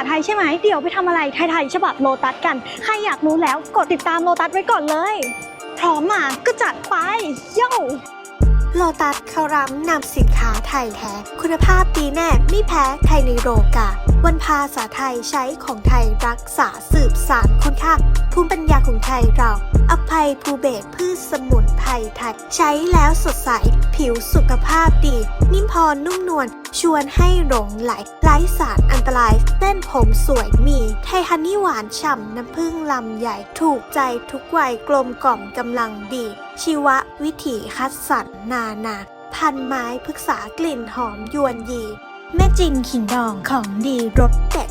าไทยใช่ไหม เดี๋ยวไปทำอะไรไทยๆฉบับโลตัสกัน ใครอยากรู้แล้วกดติดตามโลตัสไว้ก่อนเลย พร้อมมาก็จัดไปโย่โลตัสเขาร้ำนำสินค้าไทยแท้ คุณภาพดีแน่ไม่แพ้ไทยในโรกาวันภาษาไทยใช้ของไทยรักษาสืบสารคุณค่าภูมิปัญญาของไทยเรา อภัยภูเบศพืชสมุนไพรไทย ใช้แล้วสดใส ผิวสุขภาพดี อ่อนนุ่มนวลชวนให้หลงไหลไร้สารอันตรายเส้นผมสวยมีไทฮันนี่หวานฉ่ำน้ำผึ้งลำใหญ่ถูกใจทุกวัยกลมกล่อมกำลังดี ชีววิถีคัดสรรนานา พันไม้พฤกษากลิ่นหอมยวนยี แม่จินขิงดองของดีรสเด็ด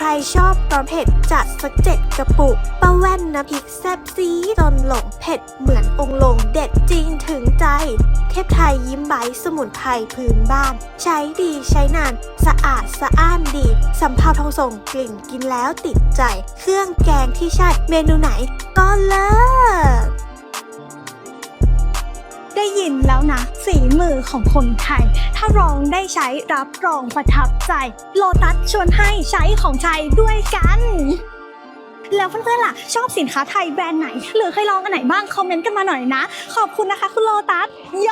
ใครชอบตอนเผ็ดจัดสักเจ็ดกระปุกป้าแว่นน้ำพริกแซ่บซีจนหลงเผ็ดเหมือนองค์ลงเด็ดจริงถึงใจ เทพไทยยิ้มใบสมุนไพรพื้นบ้าน ใช้ดีใช้นาน สะอาดสะอ้านดีสำเภาทองส่งกลิ่นกินแล้วติดใจ เครื่องแกงที่ใช่เมนูไหนก็เลิศ ได้ยินแล้วนะฝีมือของคนไทย ถ้าร้องได้ใช้รับรองประทับใจ โลตัสชวนให้ใช้ของไทยด้วยกัน แล้วเพื่อนๆล่ะ ชอบสินค้าไทยแบรนด์ไหน หรือเคยลองอันไหนบ้าง คอมเมนต์กันมาหน่อยนะ ขอบคุณนะคะ คุณโลตัสโย